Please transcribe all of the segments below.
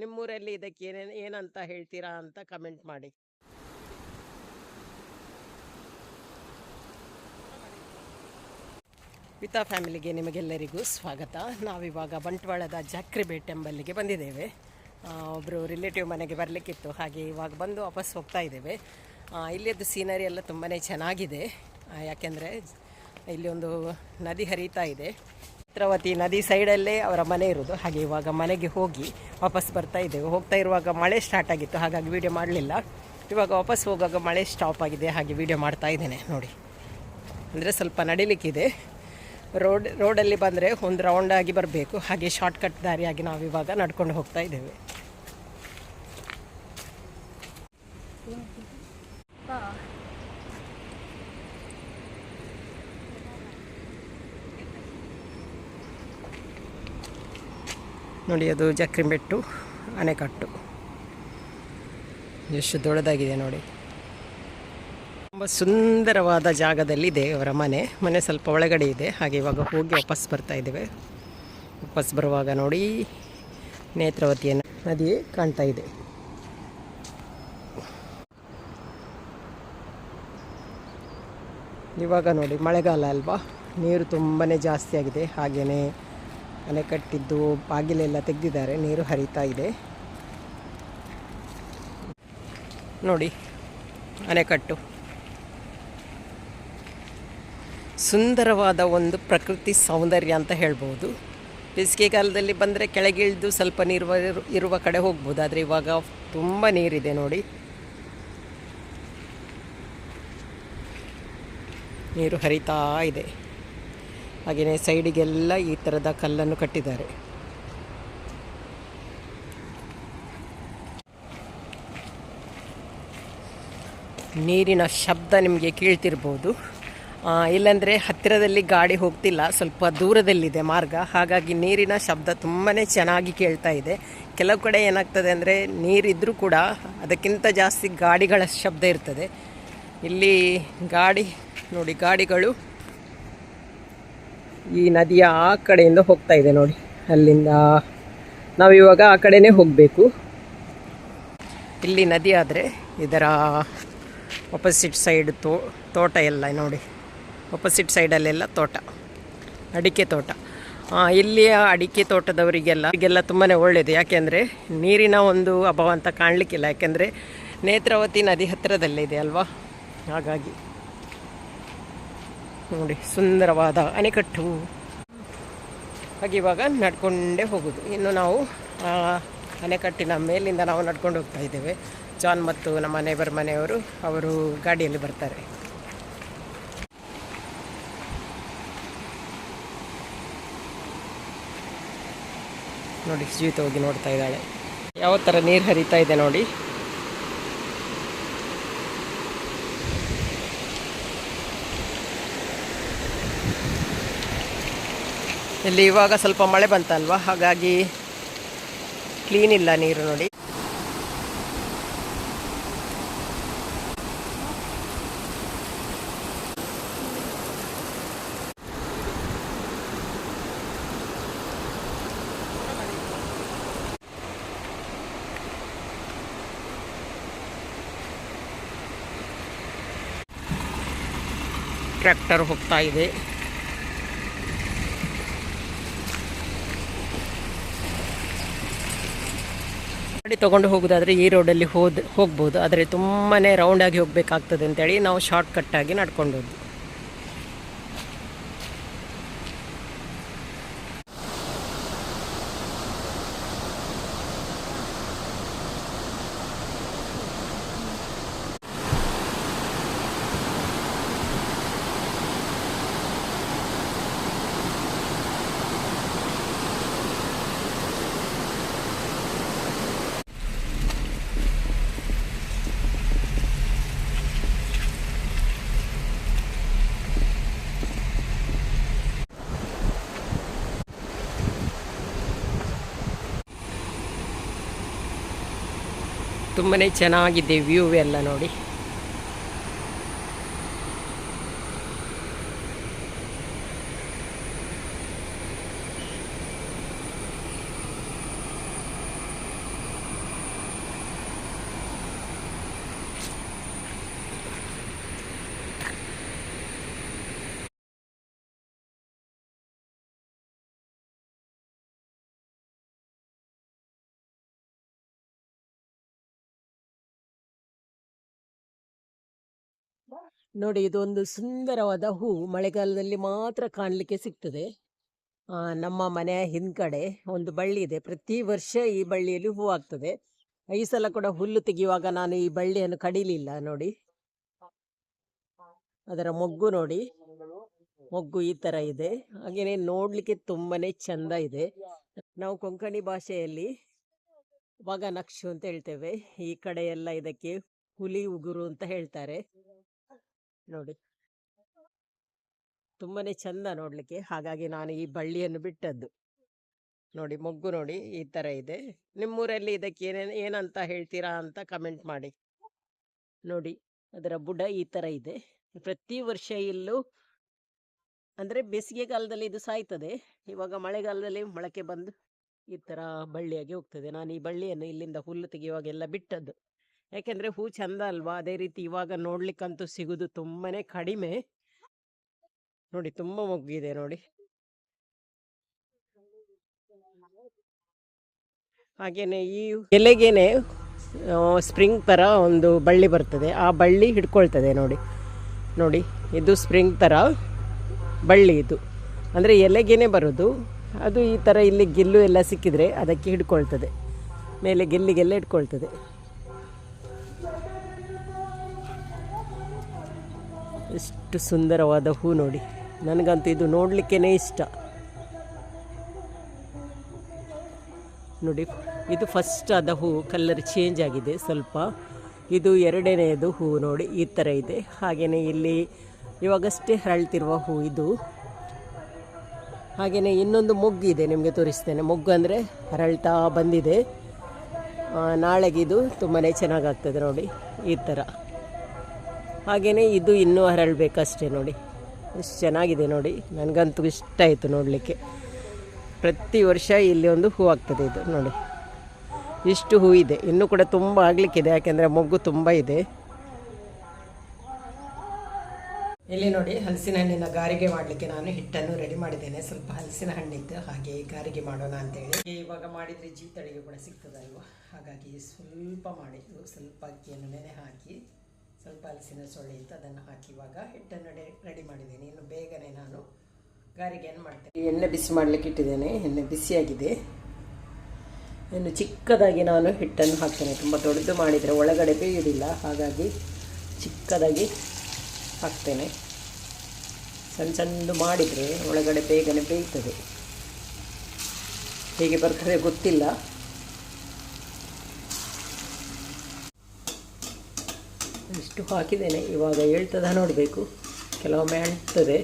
ನಿಮ್ಮೂರಲ್ಲಿ ಇದಕ್ಕೆ ಏನೇನು, ಏನಂತ ಹೇಳ್ತೀರಾ ಅಂತ ಕಮೆಂಟ್ ಮಾಡಿ. ಪಿತಾ ಫ್ಯಾಮಿಲಿಗೆ ನಿಮಗೆಲ್ಲರಿಗೂ ಸ್ವಾಗತ. ನಾವಿವಾಗ ಬಂಟ್ವಾಳದ ಜಾಕ್ರಿಬೇಟ್ ಎಂಬಲ್ಲಿಗೆ ಬಂದಿದ್ದೇವೆ. ಒಬ್ಬರು ರಿಲೇಟಿವ್ ಮನೆಗೆ ಬರಲಿಕ್ಕಿತ್ತು. ಹಾಗೆ ಇವಾಗ ಬಂದು ವಾಪಸ್ ಹೋಗ್ತಾ ಇದ್ದೇವೆ. ಇಲ್ಲಿಯದ್ದು ಸೀನರಿ ಎಲ್ಲ ತುಂಬಾ ಚೆನ್ನಾಗಿದೆ. ಯಾಕೆಂದರೆ ಇಲ್ಲಿ ಒಂದು ನದಿ ಹರಿತಾ ಇದೆ. ಚಿತ್ರವತಿ ನದಿ ಸೈಡಲ್ಲೇ ಅವರ ಮನೆ ಇರೋದು. ಹಾಗೆ ಇವಾಗ ಮನೆಗೆ ಹೋಗಿ ವಾಪಸ್ ಬರ್ತಾ ಇದ್ದೇವೆ. ಹೋಗ್ತಾ ಇರುವಾಗ ಮಳೆ ಸ್ಟಾರ್ಟ್ ಆಗಿತ್ತು. ಹಾಗಾಗಿ ವಿಡಿಯೋ ಮಾಡಲಿಲ್ಲ. ಇವಾಗ ವಾಪಸ್ ಹೋಗುವಾಗ ಮಳೆ ಸ್ಟಾಪ್ ಆಗಿದೆ. ಹಾಗೆ ವಿಡಿಯೋ ಮಾಡ್ತಾ ಇದ್ದೇನೆ. ನೋಡಿ. ಅಂದರೆ ಸ್ವಲ್ಪ ನಡಿಲಿಕ್ಕಿದೆ. ರೋಡ್, ರೋಡಲ್ಲಿ ಬಂದರೆ ಒಂದು ರೌಂಡ್ ಆಗಿ ಬರಬೇಕು. ಹಾಗೆ ಶಾರ್ಟ್ಕಟ್ ದಾರಿಯಾಗಿ ನಾವು ಇವಾಗ ನಡ್ಕೊಂಡು ಹೋಗ್ತಾ ಇದ್ದೇವೆ. ನೋಡಿ, ಅದು ಜಕ್ರಿಮೆಟ್ಟು ಅಣೆಕಟ್ಟು. ಎಷ್ಟು ದೊಡ್ಡದಾಗಿದೆ ನೋಡಿ. ತುಂಬ ಸುಂದರವಾದ ಜಾಗದಲ್ಲಿದೆ ಅವರ ಮನೆ. ಮನೆ ಸ್ವಲ್ಪ ಒಳಗಡೆ ಇದೆ. ಹಾಗೆ ಇವಾಗ ಹೋಗಿ ವಾಪಸ್ ಬರ್ತಾ ಇದ್ದೇವೆ. ವಾಪಸ್ ಬರುವಾಗ ನೋಡಿ ನೇತ್ರಾವತಿಯ ನದಿ ಕಾಣ್ತಾ ಇದೆ. ಇವಾಗ ನೋಡಿ, ಮಳೆಗಾಲ ಅಲ್ವಾ? ನೀರು ತುಂಬಾ ಜಾಸ್ತಿ ಆಗಿದೆ ಹಾಗೆಯೇ ಅಣೆಕಟ್ಟಿದ್ದು ಬಾಗಿಲೆಲ್ಲ ತೆಗೆದಿದ್ದಾರೆ, ನೀರು ಹರಿತಾ ಇದೆ. ನೋಡಿ ಅಣೆಕಟ್ಟು ಸುಂದರವಾದ ಒಂದು ಪ್ರಕೃತಿ ಸೌಂದರ್ಯ ಅಂತ ಹೇಳ್ಬೋದು. ಬೇಸಿಗೆಗಾಲದಲ್ಲಿ ಬಂದರೆ ಕೆಳಗಿಳಿದು ಸ್ವಲ್ಪ ನೀರು ಇರು- ಇರುವ ಕಡೆ ಹೋಗ್ಬೋದು, ಆದರೆ ಇವಾಗ ತುಂಬ ನೀರಿದೆ ನೋಡಿ. ನೀರು ಹರಿತಾ ಇದೆ. ಹಾಗೆಯೇ ಸೈಡಿಗೆಲ್ಲ ಈ ಥರದ ಕಲ್ಲನ್ನು ಕಟ್ಟಿದ್ದಾರೆ. ನೀರಿನ ಶಬ್ದ ನಿಮಗೆ ಕೇಳ್ತಿರ್ಬೋದು. ಇಲ್ಲಂದರೆ ಹತ್ತಿರದಲ್ಲಿ ಗಾಡಿ ಹೋಗ್ತಿಲ್ಲ, ಸ್ವಲ್ಪ ದೂರದಲ್ಲಿದೆ ಮಾರ್ಗ. ಹಾಗಾಗಿ ನೀರಿನ ಶಬ್ದ ತುಂಬಾ ಚೆನ್ನಾಗಿ ಕೇಳ್ತಾ ಇದೆ. ಕೆಲವು ಕಡೆ ಏನಾಗ್ತದೆ ಅಂದರೆ ನೀರಿದ್ದರೂ ಕೂಡ ಅದಕ್ಕಿಂತ ಜಾಸ್ತಿ ಗಾಡಿಗಳ ಶಬ್ದ ಇರ್ತದೆ. ಇಲ್ಲಿ ಗಾಡಿ, ನೋಡಿ ಗಾಡಿಗಳು. ಈ ನದಿಯ ಆ ಕಡೆಯಿಂದ ಹೋಗ್ತಾ ಇದೆ ನೋಡಿ. ಅಲ್ಲಿಂದ ನಾವು ಇವಾಗ ಆ ಕಡೆನೇ ಹೋಗಬೇಕು. ಇಲ್ಲಿ ನದಿ ಆದರೆ ಇದರ ಅಪೋಸಿಟ್ ಸೈಡ್ ತೋ, ತೋಟ ಎಲ್ಲ ನೋಡಿ. ಆಪೋಸಿಟ್ ಸೈಡಲ್ಲೆಲ್ಲ ತೋಟ. ಅಡಿಕೆ ತೋಟ. ಇಲ್ಲಿಯ ಅಡಿಕೆ ತೋಟದವರಿಗೆಲ್ಲ, ಈಗೆಲ್ಲ ತುಂಬಾ ಒಳ್ಳೆಯದು ಯಾಕೆಂದರೆ ನೀರಿನ ಒಂದು ಅಭಾವ ಅಂತ ಕಾಣಲಿಕ್ಕಿಲ್ಲ. ಯಾಕೆಂದರೆ ನೇತ್ರಾವತಿ ನದಿ ಹತ್ತಿರದಲ್ಲೇ ಇದೆ ಅಲ್ವಾ? ಹಾಗಾಗಿ. ನೋಡಿ, ಸುಂದರವಾದ ಅಣೆಕಟ್ಟು. ಹಾಗೆ ಇವಾಗ ನಡ್ಕೊಂಡೇ ಹೋಗೋದು. ಇನ್ನು ನಾವು ಅಣೆಕಟ್ಟಿನ ಮೇಲಿಂದ ನಾವು ನಡ್ಕೊಂಡು ಹೋಗ್ತಾ ಇದ್ದೇವೆ. ಜಾನ್ ಮತ್ತು ನಮ್ಮ ನೇಬರ್ ಮನೆಯವರು, ಅವರು ಗಾಡಿಯಲ್ಲಿ ಬರ್ತಾರೆ. ನೋಡಿ ಜೀವಿತ ಹೋಗಿ ನೋಡ್ತಾ ಇದ್ದಾಳೆ. ಯಾವ ಥರ ನೀರು ಹರಿತಾ ಇದೆ ನೋಡಿ. ಇಲ್ಲಿ ಇವಾಗ ಸ್ವಲ್ಪ ಮಳೆ ಬಂತಲ್ವಾ? ಹಾಗಾಗಿ ಕ್ಲೀನ್ ಇಲ್ಲ ನೀರು ನೋಡಿ. ಟ್ರ್ಯಾಕ್ಟರ್ ಹೋಗ್ತಾ ಇದೆ. ಗಾಡಿ ತೊಗೊಂಡು ಹೋಗೋದಾದರೆ ಈ ರೋಡಲ್ಲಿ ಹೋದ್ ಹೋಗ್ಬೋದು. ಆದರೆ ತುಂಬಾ ರೌಂಡಾಗಿ ಹೋಗಬೇಕಾಗ್ತದೆ ಅಂತೇಳಿ ನಾವು ಶಾರ್ಟ್ ಕಟ್ಟಾಗಿ ನಡ್ಕೊಂಡು ಹೋದ್ವಿ. ತುಂಬಾ ಚೆನ್ನಾಗಿದೆ ವ್ಯೂ ಎಲ್ಲ ನೋಡಿ. ನೋಡಿ, ಇದೊಂದು ಸುಂದರವಾದ ಹೂ ಮಳೆಗಾಲದಲ್ಲಿ ಮಾತ್ರ ಕಾಣಲಿಕ್ಕೆ ಸಿಗ್ತದೆ. ನಮ್ಮ ಮನೆಯ ಹಿಂದ್ಗಡೆ ಒಂದು ಬಳ್ಳಿ ಇದೆ. ಪ್ರತಿ ವರ್ಷ ಈ ಬಳ್ಳಿಯಲ್ಲಿ ಹೂ ಆಗ್ತದೆ. ಈ ಸಲ ಕೂಡ ಹುಲ್ಲು ತೆಗೆಯುವಾಗ ನಾನು ಈ ಬಳ್ಳಿಯನ್ನು ಕಡಿಲಿಲ್ಲ, ನೋಡಿ. ಅದರ ಮೊಗ್ಗು ನೋಡಿ. ಮೊಗ್ಗು ಈ ತರ ಇದೆ. ಹಾಗೇನೆ ನೋಡ್ಲಿಕ್ಕೆ ತುಂಬಾನೇ ಚಂದ ಇದೆ. ನಾವು ಕೊಂಕಣಿ ಭಾಷೆಯಲ್ಲಿ ವಾಗ ನಕ್ಷು ಅಂತ ಹೇಳ್ತೇವೆ. ಈ ಕಡೆ ಎಲ್ಲ ಇದಕ್ಕೆ ಹುಲಿ ಉಗುರು ಅಂತ ಹೇಳ್ತಾರೆ. ನೋಡಿ. ತುಂಬಾನೇ ಚಂದ ನೋಡ್ಲಿಕ್ಕೆ. ಹಾಗಾಗಿ ನಾನು ಈ ಬಳ್ಳಿಯನ್ನು ಬಿಟ್ಟದ್ದು. ನೋಡಿ, ಮೊಗ್ಗು ನೋಡಿ, ಈ ತರ ಇದೆ. ನಿಮ್ಮೂರಲ್ಲಿ ಇದಕ್ಕೆ ಏನೇನು, ಏನಂತ ಹೇಳ್ತೀರಾ ಅಂತ ಕಮೆಂಟ್ ಮಾಡಿ. ನೋಡಿ, ಅದರ ಬುಡ ಈ ತರ ಇದೆ. ಪ್ರತಿ ವರ್ಷ ಇಲ್ಲೂ ಅಂದ್ರೆ ಬೇಸಿಗೆ ಕಾಲದಲ್ಲಿ ಇದು ಸಾಯ್ತದೆ. ಇವಾಗ ಮಳೆಗಾಲದಲ್ಲಿ ಮೊಳಕೆ ಬಂದು ಈ ತರ ಬಳ್ಳಿಯಾಗಿ ಹೋಗ್ತದೆ. ನಾನು ಈ ಬಳ್ಳಿಯನ್ನು ಇಲ್ಲಿಂದ ಹುಲ್ಲು ತೆಗೆಯುವಾಗೆಲ್ಲ ಬಿಟ್ಟದ್ದು. ಯಾಕೆಂದ್ರೆ ಹೂ ಚಂದ ಅಲ್ವಾ? ಅದೇ ರೀತಿ ಇವಾಗ ನೋಡ್ಲಿಕ್ಕಂತೂ ಸಿಗೋದು ತುಂಬಾನೇ ಕಡಿಮೆ. ನೋಡಿ ತುಂಬಾ ಮೊಗ್ಗಿದೆ ನೋಡಿ. ಹಾಗೇನೆ ಈ ಎಲೆಗೇನೆ ಸ್ಪ್ರಿಂಗ್ ಥರ ಒಂದು ಬಳ್ಳಿ ಬರ್ತದೆ. ಆ ಬಳ್ಳಿ ಹಿಡ್ಕೊಳ್ತದೆ ನೋಡಿ. ನೋಡಿ, ಇದು ಸ್ಪ್ರಿಂಗ್ ಥರ ಬಳ್ಳಿ ಇದು. ಅಂದರೆ ಎಲೆಗೇನೆ ಬರೋದು. ಅದು ಈ ಥರ ಇಲ್ಲಿ ಗಿಲ್ಲು ಎಲ್ಲ ಸಿಕ್ಕಿದ್ರೆ ಅದಕ್ಕೆ ಹಿಡ್ಕೊಳ್ತದೆ. ಮೇಲೆ ಗಿಲ್ಲಿಗೆಲ್ಲ ಇಟ್ಕೊಳ್ತದೆ. ಎಷ್ಟು ಸುಂದರವಾದ ಹೂ ನೋಡಿ. ನನಗಂತೂ ಇದು ನೋಡಲಿಕ್ಕೇ ಇಷ್ಟ. ನೋಡಿ, ಇದು ಫಸ್ಟ್ ಆದ ಹೂ ಕಲ್ಲರ್ ಚೇಂಜ್ ಆಗಿದೆ ಸ್ವಲ್ಪ. ಇದು ಎರಡನೆಯದು ಹೂ ನೋಡಿ, ಈ ಥರ ಇದೆ. ಹಾಗೆಯೇ ಇಲ್ಲಿ ಇವಾಗಷ್ಟೇ ಹರಳ್ತಿರುವ ಹೂ ಇದು. ಹಾಗೆಯೇ ಇನ್ನೊಂದು ಮೊಗ್ಗು ಇದೆ, ನಿಮಗೆ ತೋರಿಸ್ತೇನೆ. ಮೊಗ್ಗು ಅಂದರೆ ಹರಳ್ತಾ ಬಂದಿದೆ. ನಾಳೆಗಿದು ತುಂಬಾ ಚೆನ್ನಾಗಾಗ್ತದೆ ನೋಡಿ, ಈ ಥರ ಹಾಗೆಯೇ ಇದು ಇನ್ನೂ ಹರಳಬೇಕಷ್ಟೇ ನೋಡಿ. ಎಷ್ಟು ಚೆನ್ನಾಗಿದೆ ನೋಡಿ. ನನಗಂತೂ ಇಷ್ಟ ಆಯಿತು ನೋಡಲಿಕ್ಕೆ. ಪ್ರತಿ ವರ್ಷ ಇಲ್ಲಿ ಒಂದು ಹೂ ಆಗ್ತದೆ ಇದು ನೋಡಿ. ಇಷ್ಟು ಹೂ ಇದೆ. ಇನ್ನೂ ಕೂಡ ತುಂಬ ಆಗಲಿಕ್ಕಿದೆ. ಯಾಕೆಂದರೆ ಮೊಗ್ಗು ತುಂಬ ಇದೆ. ಇಲ್ಲಿ ನೋಡಿ ಹಲಸಿನ ಹಣ್ಣಿನ ಗಾರಿಗೆ ಮಾಡಲಿಕ್ಕೆ ನಾನು ಹಿಟ್ಟನ್ನು ರೆಡಿ ಮಾಡಿದ್ದೇನೆ. ಸ್ವಲ್ಪ ಹಲಸಿನ ಹಣ್ಣಿತ್ತು ಹಾಗೆ ಗಾರಿಗೆ ಮಾಡೋಣ ಅಂತೇಳಿ. ಇವಾಗ ಮಾಡಿದರೆ ಜೀತಳಿಗೆ ಕೂಡ ಸಿಗ್ತದಲ್ವ? ಹಾಗಾಗಿ ಸ್ವಲ್ಪ ಮಾಡಿ. ಸ್ವಲ್ಪ ಅಕ್ಕಿಯನ್ನು ನೆನೆ ಹಾಕಿ. ಸ್ವಲ್ಪ ಹಲಸಿನ ಸೊಳ್ಳೆ ಇತ್ತು ಅದನ್ನು ಹಾಕಿ ಇವಾಗ ಹಿಟ್ಟನ್ನು ರೆಡಿ ಮಾಡಿದ್ದೀನಿ. ಇನ್ನು ಬೇಗನೆ ನಾನು ಗಾರಿಗೆ ಏನು ಮಾಡ್ತೇನೆ? ಎಣ್ಣೆ ಬಿಸಿ ಮಾಡಲಿಕ್ಕೆ ಇಟ್ಟಿದ್ದೇನೆ. ಎಣ್ಣೆ ಬಿಸಿಯಾಗಿದೆ. ಇನ್ನು ಚಿಕ್ಕದಾಗಿ ನಾನು ಹಿಟ್ಟನ್ನು ಹಾಕ್ತೇನೆ. ತುಂಬ ದೊಡ್ಡದು ಮಾಡಿದರೆ ಒಳಗಡೆ ಬೇಯುವುದಿಲ್ಲ. ಹಾಗಾಗಿ ಚಿಕ್ಕದಾಗಿ ಹಾಕ್ತೇನೆ. ಸಣ್ಣ ಸಣ್ಣದು ಮಾಡಿದರೆ ಒಳಗಡೆ ಬೇಗನೆ ಬೇಯ್ತದೆ ಹೇಗೆ ಬರ್ತದೆ ಗೊತ್ತಿಲ್ಲ. ಇಷ್ಟು ಹಾಕಿದ್ದೇನೆ. ಇವಾಗ ಹೇಳ್ತದ ನೋಡಬೇಕು. ಕೆಲವೊಮ್ಮೆ ಅಂಟ್ತದೆ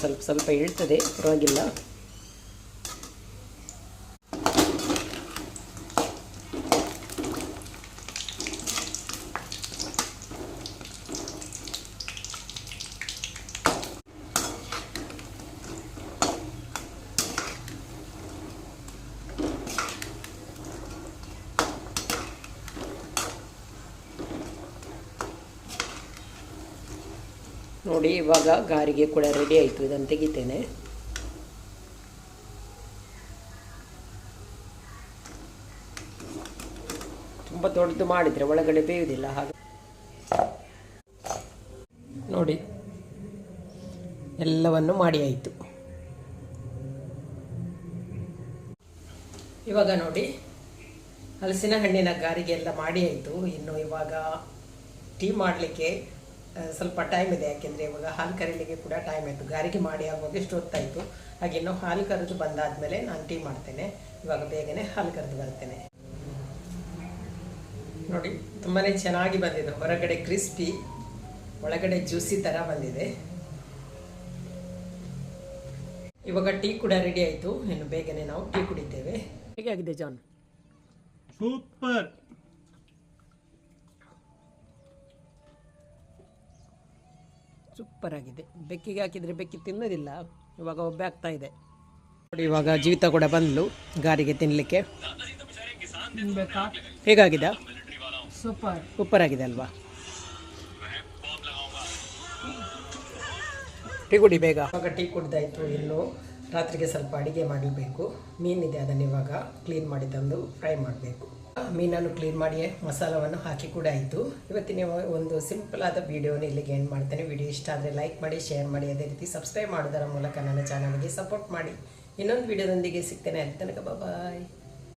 ಸ್ವಲ್ಪ ಸ್ವಲ್ಪ ಹೇಳ್ತದೆ. ಪರವಾಗಿಲ್ಲ. ನೋಡಿ, ಇವಾಗ ಗಾರಿಗೆ ಕೂಡ ರೆಡಿ ಆಯಿತು. ಇದನ್ನು ತೆಗಿತೇನೆ. ತುಂಬ ದೊಡ್ಡದು ಮಾಡಿದರೆ ಒಳಗಡೆ ಬೇಯುವುದಿಲ್ಲ ಹಾಗೆ. ನೋಡಿ, ಎಲ್ಲವನ್ನು ಮಾಡಿ ಆಯಿತು. ಇವಾಗ ನೋಡಿ, ಹಲಸಿನ ಹಣ್ಣಿನ ಗಾರಿಗೆ ಎಲ್ಲ ಮಾಡಿ ಆಯಿತು. ಇನ್ನು ಇವಾಗ ಟೀ ಮಾಡಲಿಕ್ಕೆ ಸ್ವಲ್ಪ ಟೈಮ್ ಇದೆ, ಯಾಕೆಂದರೆ ಇವಾಗ ಹಾಲು ಕರೀಲಿಕ್ಕೆ ಕೂಡ ಟೈಮ್ ಆಯಿತು. ಗಾರಿಗೆ ಮಾಡಿ ಆಗುವಾಗ ಎಷ್ಟು ಹೊತ್ತಾಯಿತು? ಹಾಗೆ ಇನ್ನು ಹಾಲು ಕರೆದು ಬಂದಾದಮೇಲೆ ನಾನು ಟೀ ಮಾಡ್ತೇನೆ. ಇವಾಗ ಬೇಗನೆ ಹಾಲು ಕರೆದು ಬರ್ತೇನೆ. ನೋಡಿ ತುಂಬಾ ಚೆನ್ನಾಗಿ ಬಂದಿದೆ. ಹೊರಗಡೆ ಕ್ರಿಸ್ಪಿ ಒಳಗಡೆ ಜ್ಯೂಸಿ ಥರ ಬಂದಿದೆ. ಇವಾಗ ಟೀ ಕೂಡ ರೆಡಿ ಆಯಿತು. ಇನ್ನು ಬೇಗನೆ ನಾವು ಟೀ ಕುಡಿತೇವೆ. ಹೇಗಾಗಿದೆ ಜಾನ್? ಸೂಪರ್. ಸೂಪರ್ ಆಗಿದೆ ಬೆಕ್ಕಿಗೆ ಹಾಕಿದರೆ ಬೆಕ್ಕಿ ತಿನ್ನೋದಿಲ್ಲ. ಇವಾಗ ಒಬ್ಬೆ ಆಗ್ತಾ ಇದೆ. ನೋಡಿ ಇವಾಗ ಜೀವಿತ ಕೂಡ ಬಂದ್ಲು. ಗಾರಿಗೆ ತಿನ್ನಲಿಕ್ಕೆ ಹೇಗಾಗಿದೆ? ಸೂಪರ್. ಸೂಪರ್ ಆಗಿದೆ ಅಲ್ವಾ? ಟೀ ಕುಡಿ ಬೇಗ. ಇವಾಗ ಟೀ ಕುಡ್ದಾಯ್ತು ಇನ್ನು ರಾತ್ರಿಗೆ ಸ್ವಲ್ಪ ಅಡಿಗೆ ಮಾಡಬೇಕು. ಮೀನಿದೆ ಅದನ್ನು ಇವಾಗ ಕ್ಲೀನ್ ಮಾಡಿ ತಂದು ಫ್ರೈ ಮಾಡಬೇಕು. ಮೀನನ್ನು ಕ್ಲೀನ್ ಮಾಡಿ ಮಸಾಲವನ್ನು ಹಾಕಿ ಕೂಡ ಆಯಿತು. ಇವತ್ತಿನ ಒಂದು ಸಿಂಪಲ್ ಆದ ವಿಡಿಯೋನ ಇಲ್ಲಿಗೆ ಏನು ಮಾಡ್ತೇನೆ. ವಿಡಿಯೋ ಇಷ್ಟ ಆದರೆ ಲೈಕ್ ಮಾಡಿ ಶೇರ್ ಮಾಡಿ, ಅದೇ ರೀತಿ ಸಬ್ಸ್ಕ್ರೈಬ್ ಮಾಡೋದರ ಮೂಲಕ ನನ್ನ ಚಾನಲ್ಗೆ ಸಪೋರ್ಟ್ ಮಾಡಿ. ಇನ್ನೊಂದು ವಿಡಿಯೋದೊಂದಿಗೆ ಸಿಗ್ತೇನೆ. ಅಲ್ಲಿ ತನಕ ಬಾಯ್